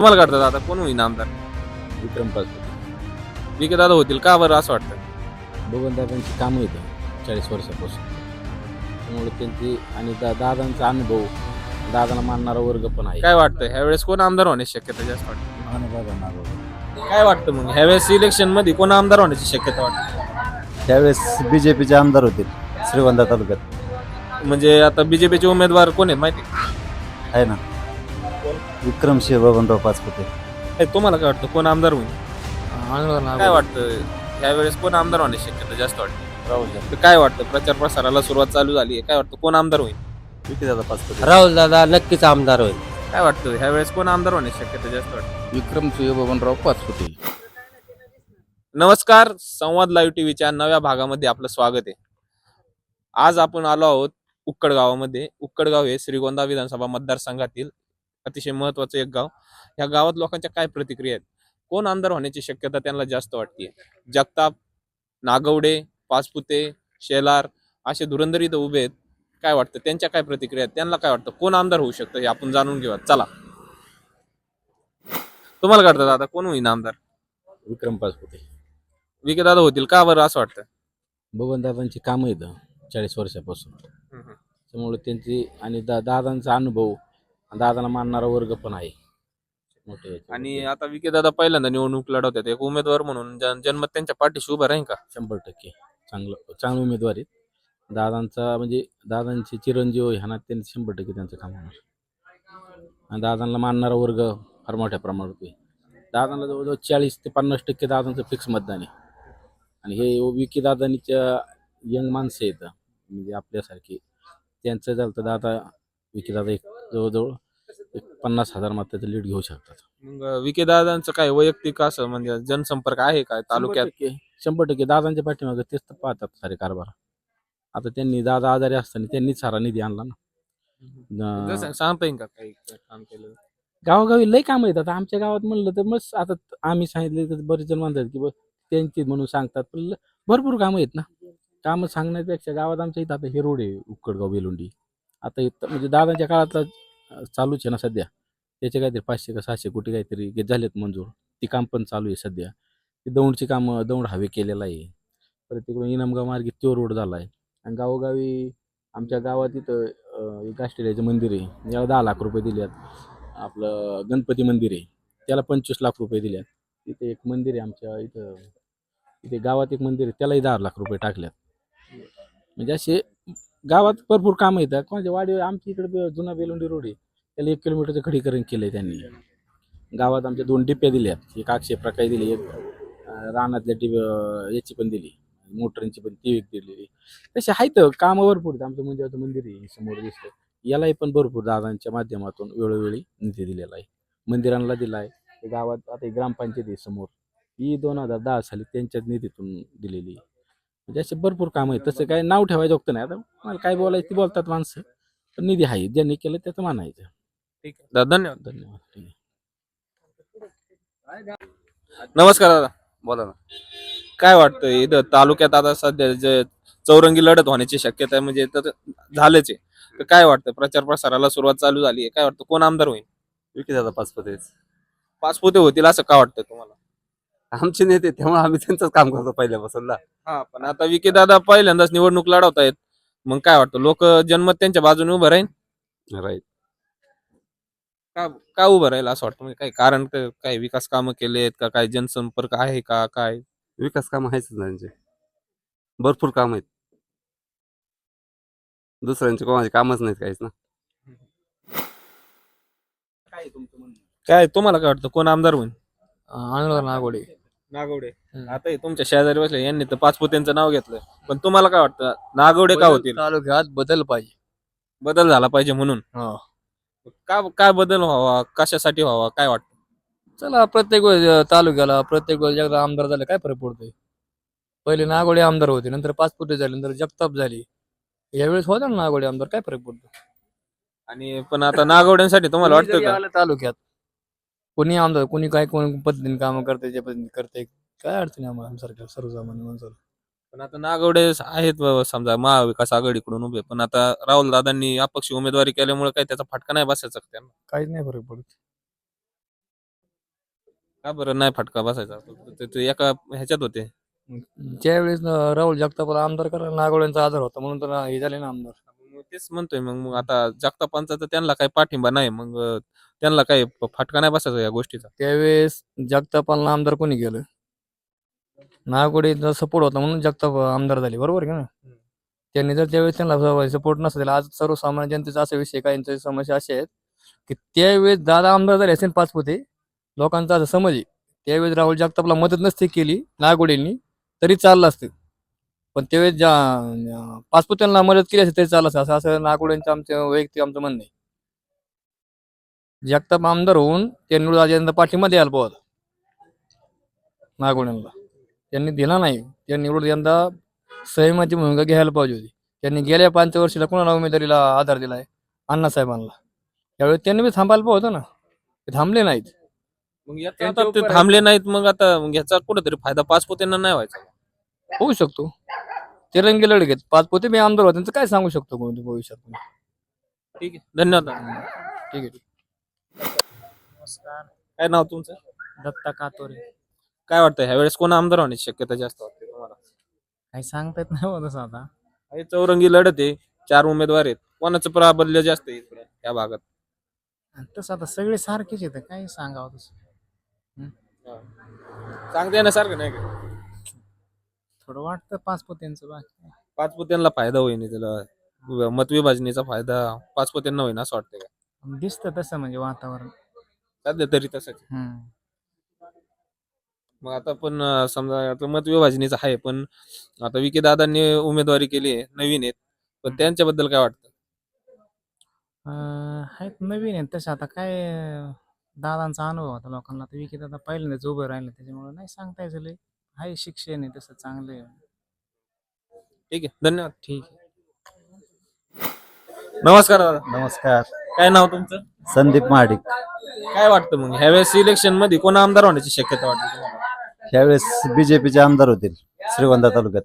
तुम्हाला काय वाटतं दादा कोण होईल आमदार? विक्रम पासपोर्ट विके दादा होतील का बरं असं वाटतं? बबनदादांची कामं येतं चाळीस वर्षापासून. त्यामुळे त्यांची आणि दा दादांचा अनुभव दादाला मानणारा वर्ग पण आहे. काय वाटतं? ह्यावेळेस कोण आमदार होण्याची शक्यता जास्त वाटते? काय वाटतं मग? ह्यावेळेस इलेक्शनमध्ये कोण आमदार होण्याची शक्यता वाटते? त्यावेळेस बीजेपीचे आमदार होते श्रीगोंदा तालुक्यात. म्हणजे आता बीजेपीचे उमेदवार कोण आहेत माहिती? आहे? आहे ना. विक्रमसिंह बबनराव पाचपुते. काय तुम्हाला काय वाटतं कोण आमदार होईल? काय वाटतं ह्यावेळेस कोण आमदार होण्याची शक्यता जास्त वाटते? तर काय वाटतं प्रचार प्रसाराला सुरुवात चालू झाली आहे काय वाटतं कोण आमदार होईल? विकीदादा पाचपुते. राहुल दादा नक्कीच आमदार होईल. काय वाटतं ह्यावेळेस कोण आमदार होण्याची शक्यता जास्त वाटते? विक्रम बबनराव पाचपुते. नमस्कार संवाद लाईव्ह टीव्हीच्या नव्या भागामध्ये आपलं स्वागत आहे. आज आपण आलो आहोत उक्कड गावामध्ये उक्कड गाव हे श्रीगोंदा विधानसभा मतदारसंघातील अतिशय महत्वाचं एक गाव. या गावात लोकांच्या काय प्रतिक्रिया आहेत? कोण आमदार होण्याची शक्यता त्यांना जास्त वाटते जगताप नागवडे पाचपुते शेलार असे धुरंधर इथं उभे आहेत. काय वाटतं? त्यांच्या काय प्रतिक्रिया आहेत? त्यांना काय वाटतं? कोण आमदार होऊ शकतं हे आपण जाणून घेऊया. चला. तुम्हाला काय वाटतं दादा? कोण होईल आमदार? विक्रम पाचपुते. विके दादा होतील का बरं असं वाटतं? बबनदादांची कामं येतं चाळीस वर्षापासून. त्यामुळे त्यांची आणि दा दादांचा अनुभव दादाला मानणारा वर्ग पण आहे. मोठे. आणि आता विके दादा पहिल्यांदा निवडणूक लढवतात. एक उमेदवार म्हणून जन- जन्मत त्यांच्या पाठीशी उभं राहील का? शंभर टक्के. चांगलं चांगलं उमेदवार आहेत. दादांचा म्हणजे दादांचे चिरंजीव ह्या त्यांनी शंभर टक्के त्यांचं काम होणार. आणि दादांना मानणारा वर्ग फार मोठ्या प्रमाणात आहे दादांना जवळजवळ चाळीस ते पन्नास टक्के दादांचं फिक्स मतदान आहे. आणि हे विकी दादांच्या यंग माणसं आहेत. म्हणजे आपल्यासारखी. त्यांचं झालं तर दादा विकी दादा एक जवळजवळ एक पन्नास हजार मताचं लीड घेऊ शकतात. मग विके दादांचं काय वैयक्तिक असं म्हणजे जनसंपर्क आहे काय तालुक्यात? शंभर टक्के शंभर टक्के. दादांच्या पाठीमागे तेच तर पाहतात सारे कारभार. आता त्यांनी दादा आजारी असताना त्यांनीच सारा निधी आणला ना. जसं सांगता येईल का काही काम केलं? गावोगावी लय काम येतात आमच्या गावात म्हणलं तर मग आता आम्ही सांगितले तर बरेच जण म्हणतात की बस त्यांची म्हणून सांगतात. पण ल- भरपूर कामं आहेत ना. कामं सांगण्यापेक्षा गावात आमच्या इथं आता हे रोड आहे उक्कडगाव बेलुंडी आता इथं म्हणजे दादांच्या काळातला चालूच आहे ना सध्या. त्याचे काहीतरी पाचशे का सहाशे कोटी काहीतरी घेत झालेत मंजूर. ती काम पण चालू आहे सध्या. ती दौंडची कामं दौंड हवे केलेलं आहे. परत तिकडून इनामगाव मार्गे त्यो रोड झाला आहे आणि गावोगावी आमच्या गावात इथं एक ऑस्ट्रेलियाचं मंदिर आहे. याला दहा लाख रुपये दिल्यात. आपलं गणपती मंदिर आहे. त्याला पंचवीस लाख रुपये दिले आहेत तिथे एक मंदिर आहे आमच्या इथं. इथे गावात एक मंदिर आहे. त्यालाही दहा लाख रुपये टाकल्यात. म्हणजे असे गावात भरपूर कामं येतात. कोणाच्या वाडी आमच्या इकडे जुना बेलुंडी रोड आहे. त्याला एक किलोमीटरचं खडीकरण केलं आहे त्यांनी. गावात आमच्या दोन डिप्या दिल्यात. एक अक्षय प्रकाश दिली एक रानातल्या टिप याची पण दिली. मोटरींची पण ती एक दिलेली तसे आहेत कामं भरपूर आहेत. आमचं म्हणजे मंदिराचं मंदिर आहे समोर दिसतं यालाही पण भरपूर दादांच्या माध्यमातून वेळोवेळी निधी दिलेला आहे. मंदिरांना दिला आहे गावात आता ग्रामपंचायती ग्रामपंचायत आहे समोर. ही दोन हजार दहा साली त्यांच्याच निधीतून दिलेली आहे. म्हणजे असे भरपूर कामं आहेत. तसं काय नाव ठेवायचं होतं नाही. आता मला काय बोलायचं ते बोलतात माणसं. पण निधी आहे. ज्यांनी केलं त्याचं मानायचं ठीक आहे. दादा धन्यवाद. धन्यवाद. ठीक आहे. नमस्कार दादा. बोला ना. काय वाटतं इथं तालुक्यात आता सध्या जे चौरंगी लढत होण्याची शक्यता आहे म्हणजे तर झालेच आहे. तर काय वाटतं प्रचार प्रसाराला सुरुवात चालू झाली आहे. काय वाटतं? कोण आमदार होईल? विकीदादा पाचपुतेच. पाचपोते होतील असं का वाटतं तुम्हाला? आमचे नेते त्यामुळे आम्ही त्यांचंच काम करतो पहिल्यापासून ना. हा पण आता विके दादा पहिल्यांदाच निवडणूक लढवतायत. मग काय वाटतं? लोक जन्मत त्यांच्या बाजूने उभं राहील. राईट का का उभं राहील असं वाटतं? म्हणजे काही कारण क- काही विकास कामं केलेत का? काही जनसंपर्क आहे का? काय? विकास काम आहेच ना त्यांचे. भरपूर काम आहेत. दुसऱ्यांचे कोणाचे कामच नाहीत काहीच ना. काय तुम्हाला काय वाटतं? कोण आमदार होईल? अनुराग नागोडे. नागवडे. आता हे तुमच्या शेजारी बसले यांनी तर पाचपोत्यांचं नाव घेतलं पण तुम्हाला काय वाटतं नागवडे का होतील? तालुक्यात बदल पाहिजे. बदल झाला पाहिजे म्हणून. हो. का काय बदल व्हावा? कशासाठी व्हावा? काय वाटतं? चला प्रत्येक वेळेस तालुक्याला प्रत्येक वेळेस एकदा आमदार झाले काय फरक पडतोय? पहिले नागोडे आमदार होते नंतर पाचपुटे झाले नंतर जगताप झाली. यावेळेस होता ना नागोडे आमदार काय फरक पडतो? आणि पण आता नागवड्यांसाठी तुम्हाला कोणी वाटतं जरी का? आलं तालुक्यात कोणी आमदार कोणी काय कोणी पद्धतीने कामं करते ज्या पद्धतीने करते काय अडचणी आम्हाला आमच्यासारख्या सर्वसामान्य माणसाला? पण आता नागवडे आहेत बाबा समजा महाविकास आघाडीकडून उभे पण आता राहुल दादांनी अपक्ष उमेदवारी केल्यामुळे काही त्याचा फटका नाही बसायचा का त्यांना? काहीच नाही फरक पडत. का बरं नाही फटका बसायचा? ते- ते एका ह्याच्यात होते. ज्यावेळेस अं, राहुल जगतापला आमदार करायला नागोड्यांचा आजार होता म्हणून तर हे झाले ना आमदार. तेच म्हणतोय मग मग आता जगतापांचा तर त्यांना काही पाठिंबा नाही. मग अं, त्यांना काही फटका नाही बसायचा या गोष्टीचा? त्यावेळेस जगतापाला आमदार कोणी केलं नागोडेचा सपोर्ट होता म्हणून जगताप आमदार झाले. बरोबर आहे का ना त्यांनी जर त्यावेळेस त्यांना सपोर्ट नसता दिला आज सर्वसामान्य जनतेचा असा विषय काहींच्या समस्या अशा आहेत की त्यावेळेस दादा आमदार झाले असेल पाचपुते लोकांचा असं समज आहे. त्यावेळेस राहुल जगतापला मदत नसती केली नागोडेंनी तरी चाललं असतं. पण त्यावेळेस ज्या पाचपुत्यांना मदत केली असते तरी चाललं असतं असं असं नागोडेंचं आमचं वैयक्तिक आमचं म्हणणं आहे. जगताप आमदार होऊन त्यांनी राजेंद्र पाठिंबा द्यायला पाहत नागोड्यांना. त्यांनी दिला नाही. त्यांनी निवडून यंदा संयमाची भूमिका घ्यायला पाहिजे होती. त्यांनी गेल्या पाच वर्षाला कोणाला उमेदवारीला आधार दिलाय? अण्णासाहेबांना त्यावेळी त्यांनी बी थांबायला पाहिजे ना. ते थांबले नाहीत. मग याचा आता ते थांबले नाहीत मग आता मग याचा कुठेतरी फायदा पाच पोत्यांना नाही व्हायचा. होऊ शकतो. तिरंगी लढगेत पाच पोते मी आमदार होते. त्यांचं काय सांगू शकतो कोणी भविष्यात? ठीक आहे. धन्यवाद. ठीक आहे. नमस्कार. काय नाव तुमचं? दत्ता कातोरे. काय वाटतं ह्या वेळेस कोण आमदार होण्याची शक्यता जास्त वाटते तुम्हाला? काही सांगता येत नाही तसं आता. हे चौरंगी लढत आहे. चार उमेदवार आहेत. कोणाचं प्राबल्य जास्त आहे इकडे या भागात? आणि तसं आता सगळे सारखेच येतं काही सांगावं तसं. सांगता येण्यासारखं नाही का? थोडं वाटतं पाच पोत्यांचं बाकी. पाच पोत्यांना फायदा होईन त्याला. मतविभाजनीचा फायदा पाच पोत्यांना होईन असं वाटतं का? दिसतं तसं म्हणजे वातावरण. सध्या तरी तसंच. आहे. हम्म. मग आता पण अं, समजा आता मतविभाजनीचं आहे पण आता विके दादांनी उमेदवारी केली आहे नवीन आहेत. पण त्यांच्याबद्दल काय वाटतं? अं, आहेत नवीन आहेत. तसं आता काय अं, दादांचा अनुभव होता लोकांना. तर विकेत आता पहिल्यांदाच उभं राहिलं त्याच्यामुळे नाही सांगता यायचं लय. आहे शिक्षण आहे तसं चांगलं आहे. ठीक आहे धन्यवाद. ठीक आहे. नमस्कार दादा. नमस्कार. काय नाव तुमचं? संदीप महाडिक. काय वाटतं मग? ह्यावेळेस इलेक्शनमध्ये कोण आमदार होण्याची शक्यता वाटते तुम्हाला? ह्यावेळेस बीजेपीचे आमदार होतील श्रीगोंदा तालुक्यात.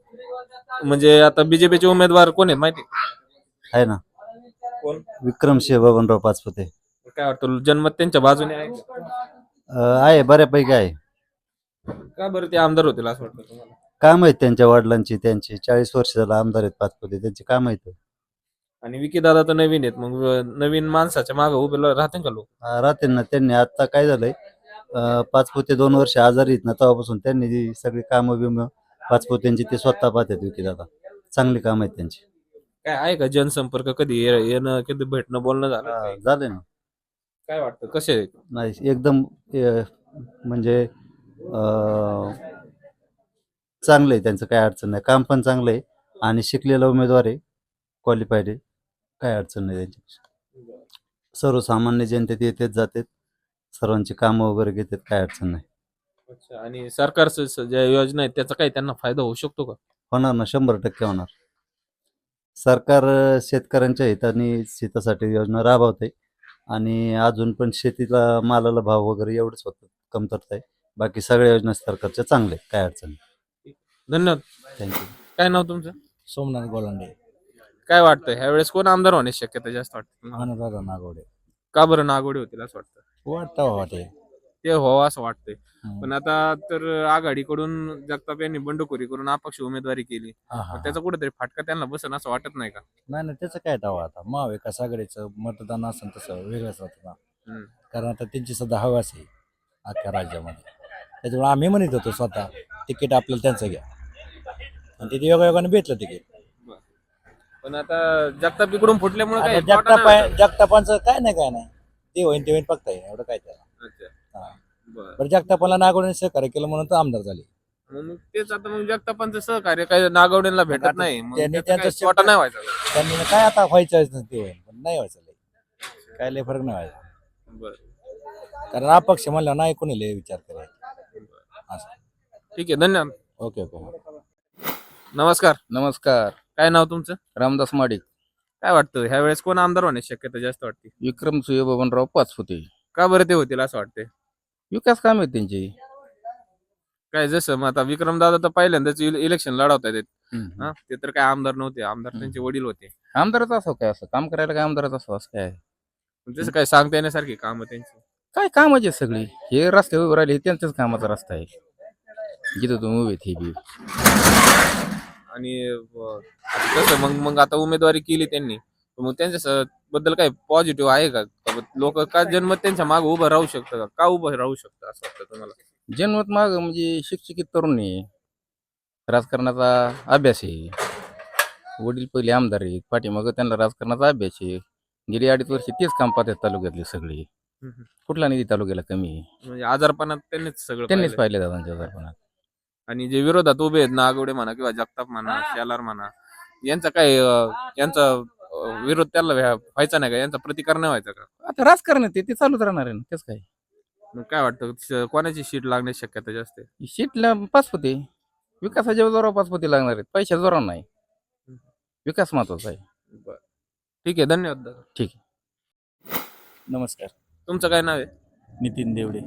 म्हणजे आता बीजेपीचे उमेदवार कोण आहेत माहिती आहे? आहे ना. कोण? विक्रमसिंह बबनराव पाचपुते. काय वाटतं जनमत त्यांच्या बाजूने आहे का? अं, आहे बऱ्यापैकी आहे. का बरं ते आमदार होतील असं वाटतं तुम्हाला? काम आहेत त्यांच्या वडिलांची त्यांची चाळीस वर्ष झाला आमदार आहेत पाचपुते त्यांची काम आहेत आणि विकी दादा तर नवीन आहेत मग नवीन माणसाच्या मागे उभे राहते का लोक? अं, राहतील ना त्यांनी आता काय झालंय अं, पाचपुते दोन वर्ष आजारी आहेत ना तेव्हापासून त्यांनी जी सगळी कामं बिमं पाचपुत्यांची ते स्वतः पाहतात विकी दादा. चांगली काम आहेत त्यांची. काय आहे का जनसंपर्क? कधी ये- येणं कधी भेटणं बोलणं झालं? झाले ना. काय वाटतं? कसे आहेत? नाही एकदम अं, म्हणजे चांगलं आहे त्यांचं काय अडचण नाही. काम पण चांगलं आहे आणि शिकलेला उमेदवार आहे क्वालिफाईड आहे काय अडचण नाही त्यांची सर्वसामान्य जनतेत येतेच जातात सर्वांची कामं वगैरे घेतात काय अडचण नाही. अच्छा आणि सरकारचं स- ज्या योजना आहेत त्याचा काही त्यांना फायदा होऊ शकतो का? होणार ना शंभर टक्के होणार. सरकार अं, शेतकऱ्यांच्या हिताने हितासाठी योजना राबवते आणि अजून पण शेतीला मालाला भाव वगैरे एवढंच फक्त कमतरता आहे. बाकी सगळ्या योजना सरकारच्या चांगल्या आहेत, काय अडचण धन्यवाद. थँक्यू काय नाव तुमचं? सोमनाथ गोलांडे. काय वाटतं? ह्या वेळेस कोण आमदार होण्याची शक्यता जास्त वाटते तुम्हाला? अनुराधा नागवडे. का बरं नागोडे होतील असं वाटतं? वाटतं बाबा ते. ते व्हावं असं वाटतंय. पण आता तर आघाडीकडून जगताप यांनी बंडखोरी करून अपक्ष उमेदवारी केली. हा, हा, मग हा. त्याचा कुठेतरी फाटका त्यांना बसन असं वाटत नाही का? नाही नाही त्याचं काय दावा आता? महाविकास आघाडीचं मतदान असेल तसं वेगळंच राहतं ना. हम्म. कारण आता त्यांची सध्या हवास आहे अख्ख्या राज्यामध्ये. त्याच्यामुळे आम्ही म्हणत होतो स्वतः तिकीट आपल्याला त्यांचं घ्या. आणि तिथे योगायोगाने भेटलं तिकीट. पण आता जगताप इकडून फुटल्यामुळे काय जगताप आहे- जगतापांचं काय नाही काय नाही. ते होईन ते होईन फक्त आहे एवढं काय त्याला. हा. बरं. बरं जगतापाला नागवडे सहकार्य केलं म्हणून तर आमदार झाले. मग तेच आता मग जगतापांचं सहकार्य काही नागवड्यांना भेटत नाही. मग त्यांनी त्याचा त्यांचं तोटा नाही व्हायचा. त्यांनी काय आता व्हायचं ते होईल पण नाही व्हायचं लय. काय लय फरक नाही व्हायचा. बरं. कारण अपक्ष म्हणलं नाही कोणी लय विचार करायचा. असं. ठीक आहे धन्यवाद. ओके ओके नमस्कार. नमस्कार. काय नाव तुमचं? रामदास माडिक. काय वाटतं ह्या वेळेस कोण आमदार होण्याची शक्यता जास्त वाटते? विक्रम सुय बबनराव पाचपुते. का बरं ते होतील असं वाटतंय? विकास काम आहे त्यांची. काय जसं मग आता विक्रम दादा तर पहिल्यांदाच इलेक्शन लढवत आहेत. हा ते तर काय आमदार नव्हते आमदार त्यांचे वडील होते. आमदारच असो काय असं काम करायला काय आमदारच असो असं काय? जसं काय सांगता येण्यासारखी काम त्यांची. काय कामाचे सगळी? हे रस्ते उभे राहिले हे त्यांच्याच कामाचा रस्ता आहे. जिथं तुम्ही उभे हे बी. आणि अं, कसं मग मग आता उमेदवारी केली त्यांनी. मग त्यांच्या स- बद्दल काय पॉझिटिव्ह आहे का? लोक का जन्म त्यांच्या मागे उभं राहू शकतं का? का उभं राहू शकतं असं वाटतं तुम्हाला? जन्मत माग म्हणजे शिक्षित तरुण आहे. राजकारणाचा अभ्यास आहे. वडील पहिले आमदार आहेत. पाठीमागं त्यांना राजकारणाचा अभ्यास आहे. गेली अडीच वर्ष तेच काम पाहतात तालुक्यातले सगळे. कुठला निधी तालुक्याला कमी आहे? म्हणजे आजारपणात त्यांनीच सगळं त्यांनीच पाहिलंय. पाहिले दादांच्या दर्पणात आणि जे विरोधात उभे आहेत नागवडे म्हणा किंवा जगताप म्हणा शेलार म्हणा यांचा काय अं, यांचा अं, विरोध त्याला व्हा- व्हायचा नाही का? यांचा प्रतिकार नाही व्हायचा का? आता राजकारण आहे ते ते चालूच राहणार आहे ना तेच काय? मग काय वाटतं? श- कोणाची सीट लागण्याची शक्यता जास्त आहे? सीटला पाचपती. विकासाच्या जोरावर पाचपती लागणार आहेत. पैशा जोरावर नाही. विकास महत्त्वाचा आहे. ठीक आहे धन्यवाद दादा. ठीक नमस्कार. तुमचं काय नाव आहे? नितीन देवडे.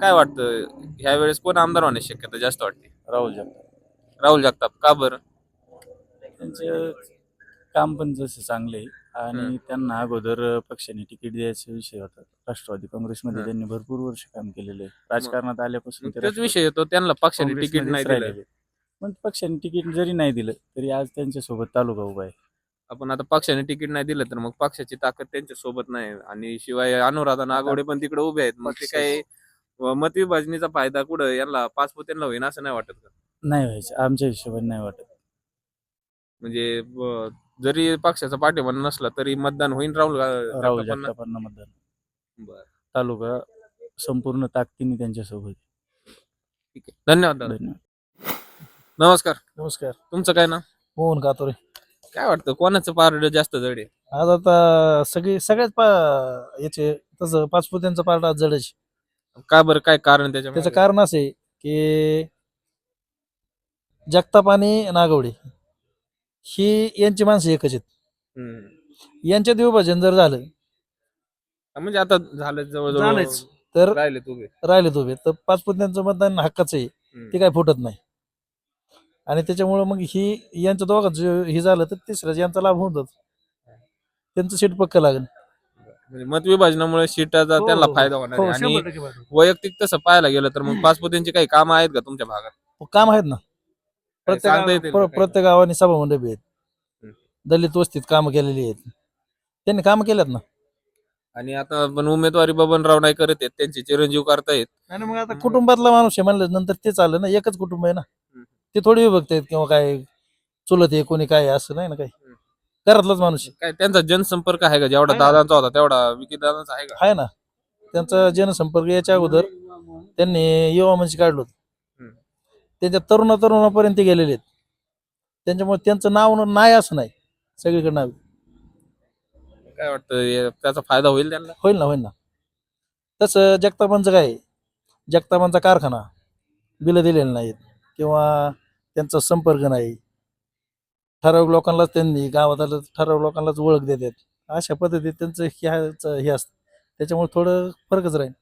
काय वाटतं? ह्या वेळेस कोण आमदार होण्याची शक्यता जास्त वाटते? राहुल जगताप. राहुल जगताप. का बरं? त्यांचं काम पण जसं चांगलं आहे आणि. त्यांना अगोदर पक्षाने तिकीट द्यायचा विषय होता. राष्ट्रवादी काँग्रेसमध्ये हम्म. त्यांनी भरपूर वर्ष काम केलेलं आहे. राजकारणात आल्यापासून मग ते तोच राष्ट्रवादी विषय येतो त्यांना पक्षाने तिकीट काँग्रेसमध्येच नाही दिलं. राहिलेले. पण पक्षाने तिकीट जरी नाही दिलं तरी आज त्यांच्यासोबत तालुका उभा आहे. आपण आता पक्षाने तिकीट नाही दिलं तर मग पक्षाची ताकद त्यांच्यासोबत नाही. आणि शिवाय अनुराधा नागवडे पण तिकडे उभे आहेत. मग ते काय मतविभाजनीचा फायदा कुठं? यांना पाच त्यांना होईन असं नाही वाटत का? नाही व्हायचं. आमच्या हिशोबाने नाही वाटत. म्हणजे जरी पक्षाचा पाठिंबा नसला तरी मतदान होईल राहुल गा- राहुल जगतापांना? जगतापांना मतदान. बरं, तालुका संपूर्ण ताकदीने त्यांच्यासोबत आहे. ठीक आहे. धन्यवाद दादा. धन्यवाद. नमस्कार. नमस्कार. तुमचं काय ना मोहन कातोरे. काय वाटतं कोणाचं पारड जास्त जड आहे? आज आता सगळी सगळ्याच पा याचे तसं पाचपुत्यांचं पार्ट आज जडच का बरं काय कारण त्याच्या त्याचं कारण असं आहे की जगताप आणि नागवडे ही यांची माणसं एकच आहेत. हम्म. यांच्यात विभाजन जर झालं म्हणजे आता झालं जवळजवळ झालंच. तर राहिले तुम्ही राहिले उभे. तर पाचपुत्यांचं मतदान हक्काचं आहे. ते काय फुटत नाही. आणि त्याच्यामुळं मग ही यांच्या दोघांचं हे झालं तर तिसऱ्याच यांचा लाभ होऊन जातो त्यांचं सीट पक्क लागेल म्हणजे मतविभाजनामुळे सीटाचा हो, त्यांला हो, फायदा होणार हो आहे. आणि शंभर टक्के फायदा. वैयक्तिक तसं पाहायला गेलं तर मग पाचपोत्यांची काही कामं आहेत का तुमच्या भागात काम आहेत ना सांगता प्रत्येक येतील का प्र- काही? प्रत्येक गावाने सभा मंडपी आहेत हम्म. दलित वस्तीत कामं केलेली आहेत त्यांनी कामं केल्यात ना आणि आता पण उमेदवारी बबनराव नाही करत आहेत त्यांचे चिरंजीव करतायत आणि मग आता कुटुंबातला माणूस आहे म्हणलं नंतर ते चाललं ना एकच कुटुंब आहे ना. ते थोडी विभक्त आहेत किंवा काय चुलत आहे कोणी काय आहे, असं नाही ना काही. घरातलाच माणूस आहे. काय त्यांचा जनसंपर्क आहे का जेवढा. दादांचा होता तेवढा विकी दादांचा आहे का आहे ना त्यांचा जनसंपर्क याच्या अगोदर त्यांनी युवा मंच काढलं होतं हम्म. त्यांच्या तरुणा तरुणापर्यंत ते गेलेले आहेत त्यांच्यामुळे त्यांचं नाव न- नाही असं नाही सगळीकडे नाव आहे. काय वाटतं हे- त्याचा फायदा होईल त्यांना होईल ना होईल ना तसं जगतापांचं काय आहे? जगतापांचा कारखाना बिलं दिलेली नाहीत किंवा त्यांचा संपर्क नाही. ठराविक लोकांनाच त्यांनी गावात आलं ठराविक लोकांनाच ओळख देतात. अशा पद्धतीत त्यांचं ह्याचं हे असतं. त्याच्यामुळे थोडं फरकच राहील.